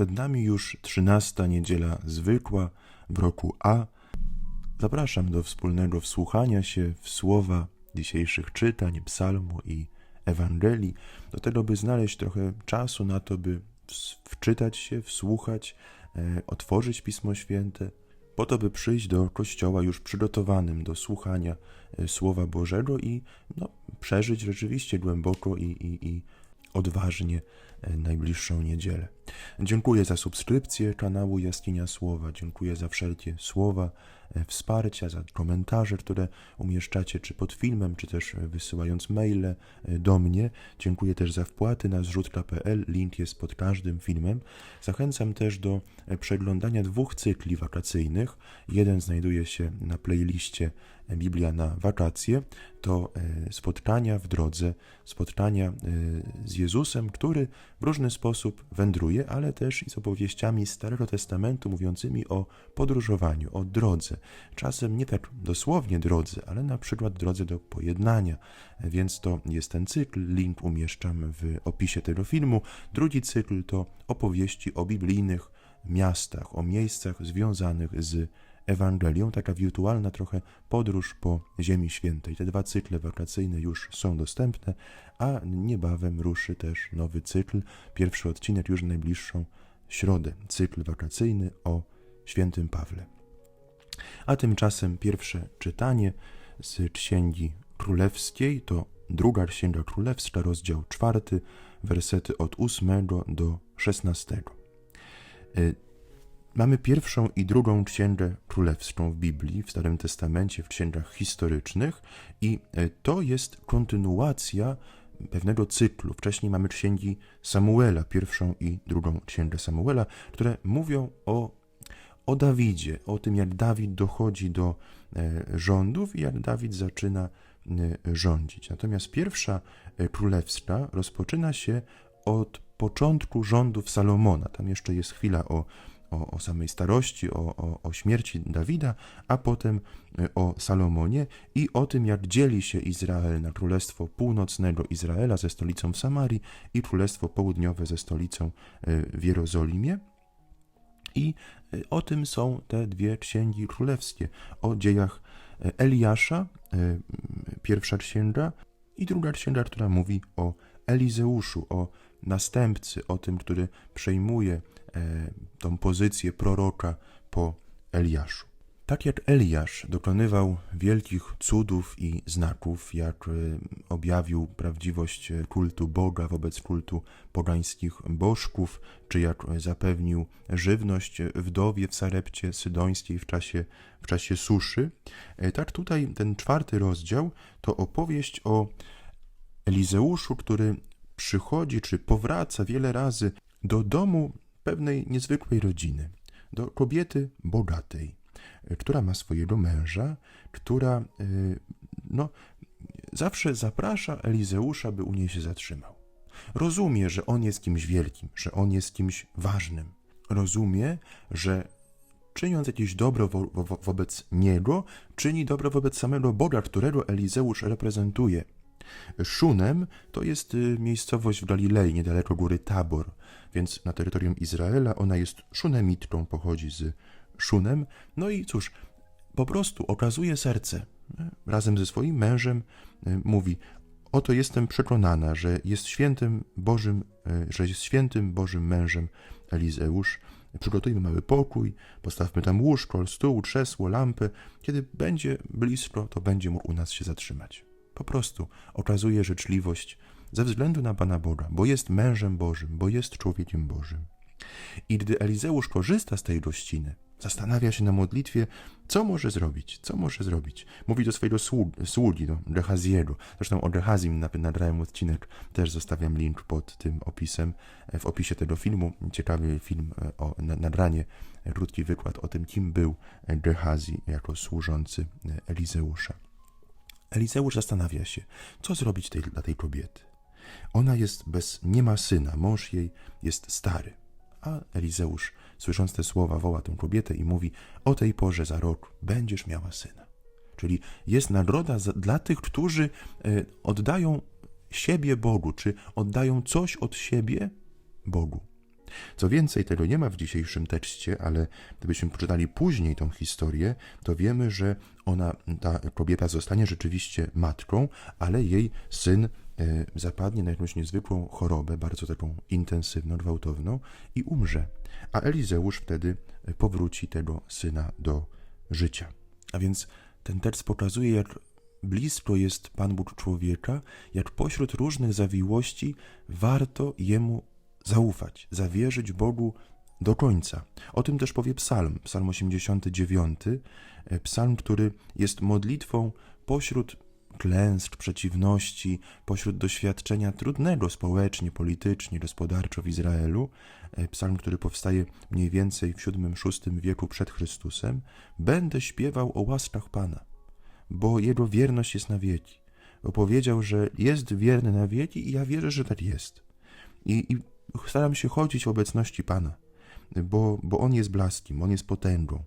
Przed nami już trzynasta niedziela zwykła w roku A. Zapraszam do wspólnego wsłuchania się w słowa dzisiejszych czytań, psalmu i Ewangelii, do tego, by znaleźć trochę czasu na to, by wczytać się, wsłuchać, otworzyć Pismo Święte, po to, by przyjść do kościoła już przygotowanym do słuchania e, Słowa Bożego i no, przeżyć rzeczywiście głęboko i, i, i odważnie e, najbliższą niedzielę. Dziękuję za subskrypcję kanału Jaskinia Słowa, dziękuję za wszelkie słowa e, wsparcia, za komentarze, które umieszczacie czy pod filmem, czy też e, wysyłając maile e, do mnie. Dziękuję też za wpłaty na zrzutka.pl, link jest pod każdym filmem. Zachęcam też do przeglądania dwóch cykli wakacyjnych. Jeden znajduje się na playliście Biblia na wakacje. To spotkania w drodze, spotkania z Jezusem, który w różny sposób wędruje, ale też i z opowieściami Starego Testamentu mówiącymi o podróżowaniu, o drodze. Czasem nie tak dosłownie drodze, ale na przykład drodze do pojednania. Więc to jest ten cykl, link umieszczam w opisie tego filmu. Drugi cykl to opowieści o biblijnych miastach, o miejscach związanych z Ewangelią, taka wirtualna trochę podróż po Ziemi Świętej. Te dwa cykle wakacyjne już są dostępne, a niebawem ruszy też nowy cykl. Pierwszy odcinek już w najbliższą środę. Cykl wakacyjny o świętym Pawle. A tymczasem pierwsze czytanie z Księgi Królewskiej to druga Księga Królewska, rozdział czwarty, wersety od 8 do 16. Mamy pierwszą i drugą księgę królewską w Biblii, w Starym Testamencie, w księgach historycznych, i e, to jest kontynuacja pewnego cyklu. Wcześniej mamy księgi Samuela, pierwszą i drugą księgę Samuela, które mówią o, o Dawidzie, o tym, jak Dawid dochodzi do e, rządów i jak Dawid zaczyna e, rządzić. Natomiast pierwsza królewska rozpoczyna się od początku rządów Salomona. Tam jeszcze jest chwila o o, o samej starości, o, o, o śmierci Dawida, a potem e, o Salomonie i o tym, jak dzieli się Izrael na Królestwo Północnego Izraela ze stolicą w Samarii i Królestwo Południowe ze stolicą e, w Jerozolimie. I e, o tym są te dwie księgi królewskie. O dziejach Eliasza, pierwsza księga, i druga księga, która mówi o Elizeuszu, o następcy, o tym, który przejmuje pozycję proroka po Eliaszu. Tak jak Eliasz dokonywał wielkich cudów i znaków, jak e, objawił prawdziwość kultu Boga wobec kultu pogańskich bożków, czy jak zapewnił żywność wdowie w Sarepcie Sydońskiej w czasie, w czasie suszy, e, tak tutaj ten czwarty rozdział to opowieść o Elizeuszu, który przychodzi czy powraca wiele razy do domu pewnej niezwykłej rodziny, do kobiety bogatej, y, która ma swojego męża, która y, no, zawsze zaprasza Elizeusza, by u niej się zatrzymał. Rozumie, że on jest kimś wielkim, że on jest kimś ważnym. Rozumie, że czyniąc jakieś dobro wo wo wobec niego, czyni dobro wobec samego Boga, którego Elizeusz reprezentuje. Szunem to jest y, miejscowość w Galilei, niedaleko góry Tabor, więc na terytorium Izraela ona jest szunemitką, pochodzi z Szunem. No i cóż, po prostu okazuje serce. Razem ze swoim mężem y, mówi: Oto jestem przekonana, że jest świętym Bożym, y, że jest świętym Bożym mężem Elizeusz. Przygotujmy mały pokój, postawmy tam łóżko, stół, krzesło, lampę. Kiedy będzie blisko, to będzie mógł u nas się zatrzymać. Po prostu okazuje życzliwość ze względu na Pana Boga, bo jest mężem Bożym, bo jest człowiekiem Bożym. I gdy Elizeusz korzysta z tej gościny, zastanawia się na modlitwie, co może zrobić, co może zrobić. Mówi do swojego sług- sługi, do Gehaziego. Zresztą o Gehazim nagrałem odcinek, też zostawiam link pod tym opisem, e, w opisie tego filmu. Ciekawy film e, o na- nagranie, krótki wykład o tym, kim był Gehazi jako służący e, Elizeusza. Elizeusz zastanawia się, co zrobić tej, dla tej kobiety. Ona jest bez, nie ma syna, mąż jej jest stary. A Elizeusz, słysząc te słowa, woła tę kobietę i mówi: O tej porze za rok będziesz miała syna. Czyli jest nagroda za, dla tych, którzy e, oddają siebie Bogu, czy oddają coś od siebie Bogu. Co więcej, tego nie ma w dzisiejszym tekście, ale gdybyśmy poczytali później tą historię, to wiemy, że ona, ta kobieta zostanie rzeczywiście matką, ale jej syn e, zapadnie na jakąś niezwykłą chorobę, bardzo taką intensywną, gwałtowną i umrze. A Elizeusz wtedy powróci tego syna do życia. A więc ten tekst pokazuje, jak blisko jest Pan Bóg człowieka, jak pośród różnych zawiłości warto Jemu zaufać, zawierzyć Bogu do końca. O tym też powie Psalm, Psalm 89, e, psalm, który jest modlitwą pośród klęsk, przeciwności, pośród doświadczenia trudnego społecznie, politycznie, gospodarczo w Izraelu, e, psalm, który powstaje mniej więcej w VII-VI wieku przed Chrystusem, będę śpiewał o łaskach Pana, bo Jego wierność jest na wieki. Bo powiedział, że jest wierny na wieki i ja wierzę, że tak jest. I, i staram się chodzić w obecności Pana, bo, bo On jest blaskim, On jest potęgą,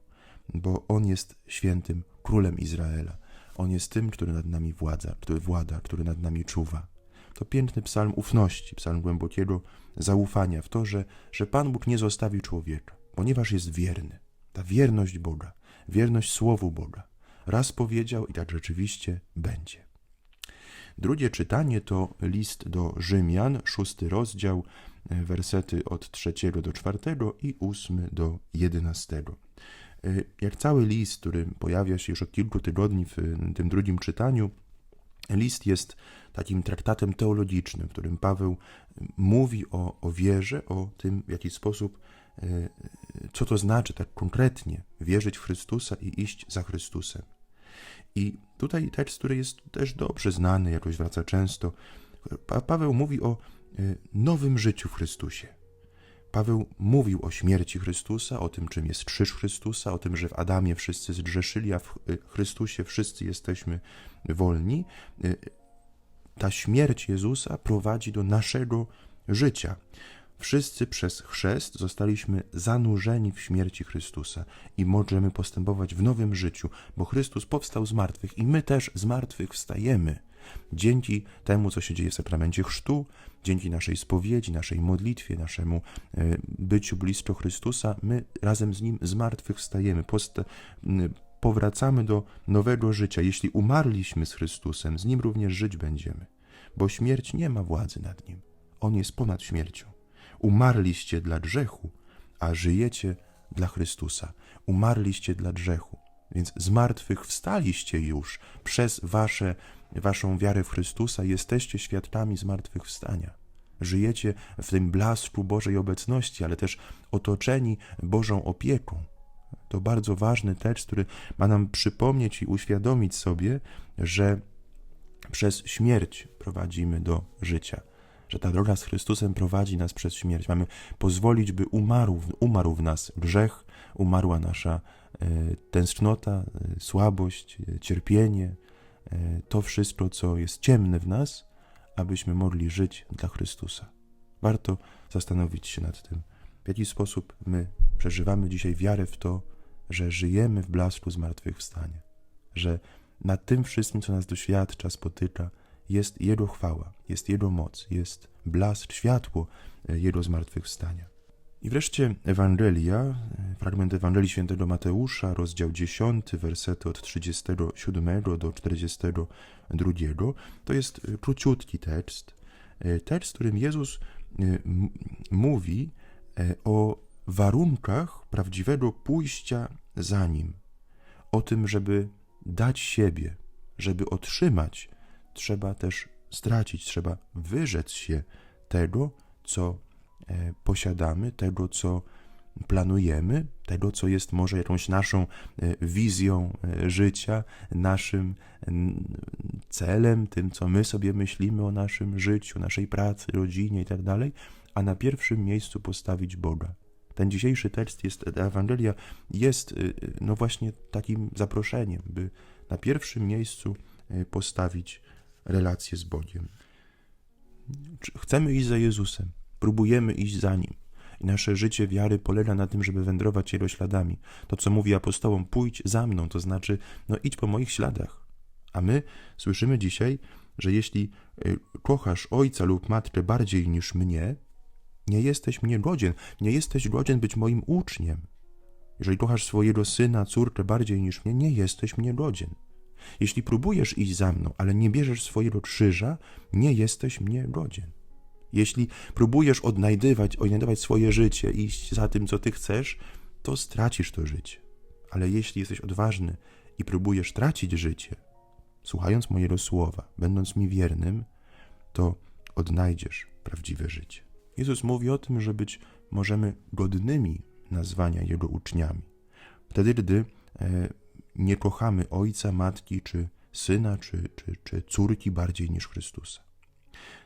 bo On jest świętym królem Izraela. On jest tym, który nad nami władza, który włada, który nad nami czuwa. To piękny psalm ufności, psalm głębokiego zaufania w to, że, że Pan Bóg nie zostawi człowieka, ponieważ jest wierny. Ta wierność Boga, wierność Słowu Boga. Raz powiedział i tak rzeczywiście będzie. Drugie czytanie to list do Rzymian, szósty rozdział, wersety od trzeciego do czwartego i ósmy do jedenastego. E, jak cały list, który pojawia się już od kilku tygodni w tym drugim czytaniu, list jest takim traktatem teologicznym, w którym Paweł mówi o, o wierze, o tym, w jaki sposób, e, co to znaczy tak konkretnie wierzyć w Chrystusa i iść za Chrystusem. I tutaj tekst, który jest też dobrze znany, jakoś wraca często, pa Paweł mówi o nowym życiu w Chrystusie. Paweł mówił o śmierci Chrystusa, o tym, czym jest krzyż Chrystusa, o tym, że w Adamie wszyscy zgrzeszyli, a w y, Chrystusie wszyscy jesteśmy wolni. Y, ta śmierć Jezusa prowadzi do naszego życia. Wszyscy przez chrzest zostaliśmy zanurzeni w śmierci Chrystusa i możemy postępować w nowym życiu, bo Chrystus powstał z martwych i my też z martwych wstajemy. Dzięki temu, co się dzieje w sakramencie chrztu, dzięki naszej spowiedzi, naszej modlitwie, naszemu e, byciu blisko Chrystusa, my razem z Nim z martwych wstajemy, powracamy do nowego życia. Jeśli umarliśmy z Chrystusem, z Nim również żyć będziemy, bo śmierć nie ma władzy nad Nim. On jest ponad śmiercią. Umarliście dla grzechu, a żyjecie dla Chrystusa. Umarliście dla grzechu, więc z martwych wstaliście już przez wasze, waszą wiarę w Chrystusa, jesteście świadkami zmartwychwstania. Żyjecie w tym blasku Bożej obecności, ale też otoczeni Bożą opieką. To bardzo ważny tekst, który ma nam przypomnieć i uświadomić sobie, że przez śmierć prowadzimy do życia że ta droga z Chrystusem prowadzi nas przez śmierć. Mamy pozwolić, by umarł, umarł w nas grzech, umarła nasza tęsknota, e, słabość, e, cierpienie, to wszystko, co jest ciemne w nas, abyśmy mogli żyć dla Chrystusa. Warto zastanowić się nad tym, w jaki sposób my przeżywamy dzisiaj wiarę w to, że żyjemy w blasku zmartwychwstania, że nad tym wszystkim, co nas doświadcza, spotyka, jest Jego chwała, jest Jego moc, jest blask, światło e, Jego zmartwychwstania. I wreszcie Ewangelia, fragment Ewangelii świętego Mateusza, rozdział 10, wersety od 37 do 42, to jest e, króciutki tekst, tekst, w którym Jezus mówi o warunkach prawdziwego pójścia za Nim, o tym, żeby dać siebie, żeby otrzymać trzeba też stracić, trzeba wyrzec się tego, co posiadamy, tego, co planujemy, tego, co jest może jakąś naszą e, wizją e, życia, naszym celem, tym, co my sobie myślimy o naszym życiu, naszej pracy, rodzinie itd., tak a na pierwszym miejscu postawić Boga. Ten dzisiejszy tekst jest, Ewangelia jest no właśnie takim zaproszeniem, by na pierwszym miejscu postawić relację z Bogiem. Chcemy iść za Jezusem, próbujemy iść za Nim. I nasze życie wiary polega na tym, żeby wędrować Jego śladami. To, co mówi apostołom, pójdź za mną, to znaczy, no idź po moich śladach. A my słyszymy dzisiaj, że jeśli y, kochasz ojca lub matkę bardziej niż mnie, nie jesteś mnie godzien, nie jesteś godzien być moim uczniem. Jeżeli kochasz swojego syna, córkę bardziej niż mnie, nie jesteś mnie godzien. Jeśli próbujesz iść za mną, ale nie bierzesz swojego krzyża, nie jesteś mnie godzien. Jeśli próbujesz odnajdywać, odnajdywać swoje życie, iść za tym, co ty chcesz, to stracisz to życie. Ale jeśli jesteś odważny i próbujesz tracić życie, słuchając mojego słowa, będąc mi wiernym, to odnajdziesz prawdziwe życie. Jezus mówi o tym, że być możemy godnymi nazwania Jego uczniami. Wtedy, gdy e, nie kochamy ojca, matki, czy syna, czy, czy, czy córki bardziej niż Chrystusa.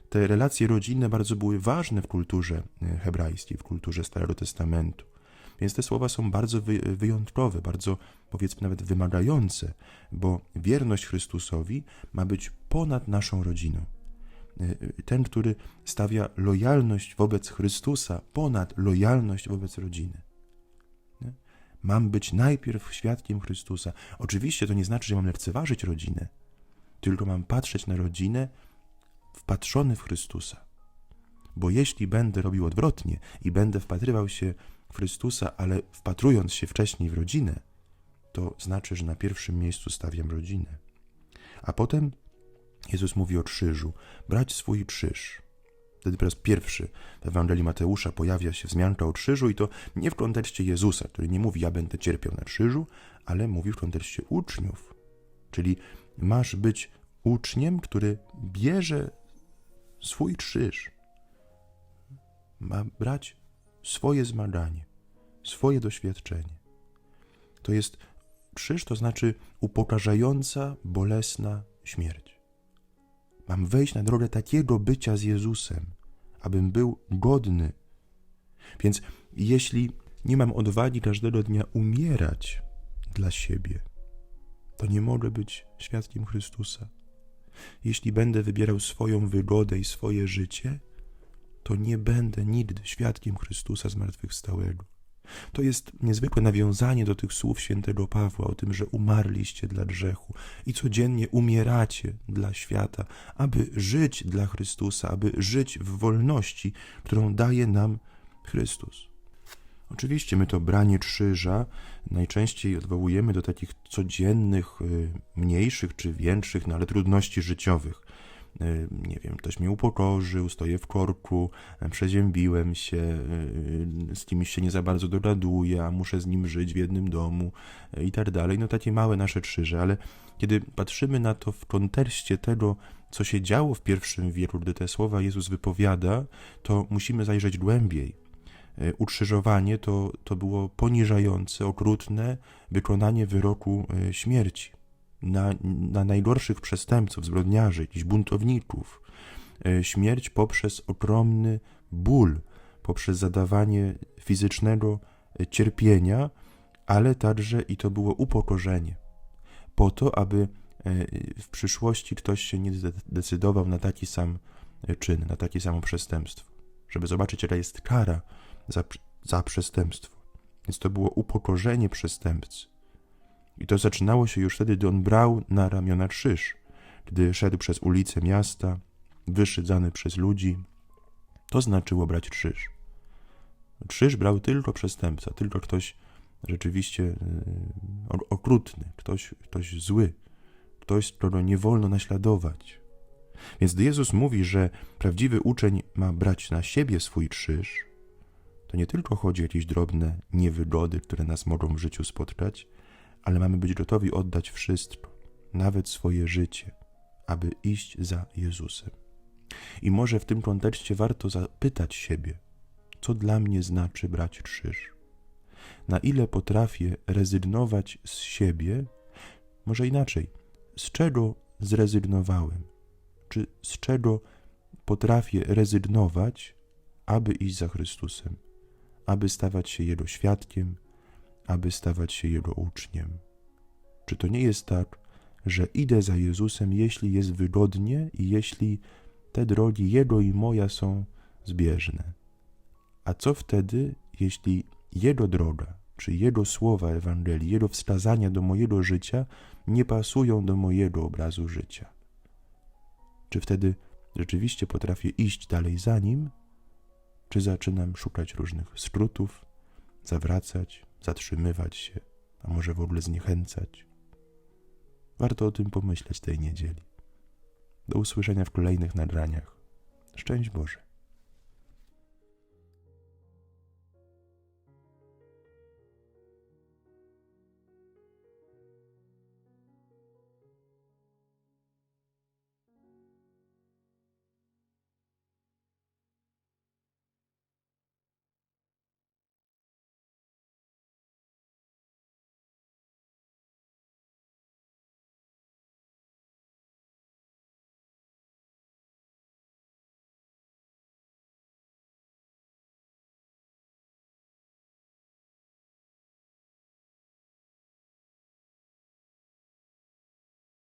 Te relacje rodzinne bardzo były ważne w kulturze e, hebrajskiej, w kulturze Starego Testamentu. Więc te słowa są bardzo wy, wyjątkowe, bardzo powiedzmy nawet wymagające, bo wierność Chrystusowi ma być ponad naszą rodziną. E, ten, który stawia lojalność wobec Chrystusa ponad lojalność wobec rodziny. Mam być najpierw świadkiem Chrystusa. Oczywiście to nie znaczy, że mam lekceważyć rodzinę, tylko mam patrzeć na rodzinę wpatrzony w Chrystusa. Bo jeśli będę robił odwrotnie i będę wpatrywał się w Chrystusa, ale wpatrując się wcześniej w rodzinę, to znaczy, że na pierwszym miejscu stawiam rodzinę. A potem Jezus mówi o krzyżu, brać swój krzyż. Wtedy po raz pierwszy w Ewangelii Mateusza pojawia się wzmianka o krzyżu i to nie w kontekście Jezusa, który nie mówi ja będę cierpiał na krzyżu, ale mówi w kontekście uczniów. Czyli masz być uczniem, który bierze swój krzyż. Ma brać swoje zmaganie, swoje doświadczenie. To jest krzyż, to znaczy upokarzająca, bolesna śmierć. Mam wejść na drogę takiego bycia z Jezusem, abym był godny. Więc jeśli nie mam odwagi każdego dnia umierać dla siebie, to nie mogę być świadkiem Chrystusa. Jeśli będę wybierał swoją wygodę i swoje życie, to nie będę nigdy świadkiem Chrystusa zmartwychwstałego. To jest niezwykłe nawiązanie do tych słów świętego Pawła o tym, że umarliście dla grzechu i codziennie umieracie dla świata, aby żyć dla Chrystusa, aby żyć w wolności, którą daje nam Chrystus. Oczywiście my to branie krzyża najczęściej odwołujemy do takich codziennych, y, mniejszych czy większych, no ale trudności życiowych. Y, nie wiem, ktoś mnie upokorzył, stoję w korku, y, przeziębiłem się, z kimś się nie za bardzo dogaduję, a muszę z nim żyć w jednym domu i tak dalej. No takie małe nasze krzyże, ale kiedy patrzymy na to w kontekście tego, co się działo w pierwszym wieku, gdy te słowa Jezus wypowiada, to musimy zajrzeć głębiej ukrzyżowanie to, to było poniżające, okrutne wykonanie wyroku e, śmierci na, na najgorszych przestępców, zbrodniarzy, jakichś buntowników. E, śmierć poprzez ogromny ból, poprzez zadawanie fizycznego cierpienia, ale także i to było upokorzenie, po to, aby w przyszłości ktoś się nie decydował na taki sam czyn, na takie samo przestępstwo, żeby zobaczyć, jaka jest kara za, za przestępstwo. Więc to było upokorzenie przestępcy. I to zaczynało się już wtedy, gdy on brał na ramiona krzyż, gdy szedł przez ulice miasta, wyszydzany przez ludzi. To znaczyło brać krzyż. Krzyż brał tylko przestępca, tylko ktoś rzeczywiście yy, okrutny, ktoś, ktoś zły, ktoś, którego nie wolno naśladować. Więc gdy Jezus mówi, że prawdziwy uczeń ma brać na siebie swój krzyż, to nie tylko chodzi o jakieś drobne niewygody, które nas mogą w życiu spotkać, ale mamy być gotowi oddać wszystko, nawet swoje życie, aby iść za Jezusem. I może w tym kontekście warto zapytać siebie, co dla mnie znaczy brać krzyż? Na ile potrafię rezygnować z siebie? Może inaczej, z czego zrezygnowałem? Czy z czego potrafię rezygnować, aby iść za Chrystusem? Aby stawać się Jego świadkiem, aby stawać się Jego uczniem. Czy to nie jest tak, że idę za Jezusem, jeśli jest wygodnie i jeśli te drogi Jego i moja są zbieżne? A co wtedy, jeśli jego droga, czy jego słowa Ewangelii, jego wskazania do mojego życia nie pasują do mojego obrazu życia? Czy wtedy rzeczywiście potrafię iść dalej za nim, czy zaczynam szukać różnych skrótów, zawracać, zatrzymywać się, a może w ogóle zniechęcać? Warto o tym pomyśleć tej niedzieli. Do usłyszenia w kolejnych nagraniach. Szczęść Boże.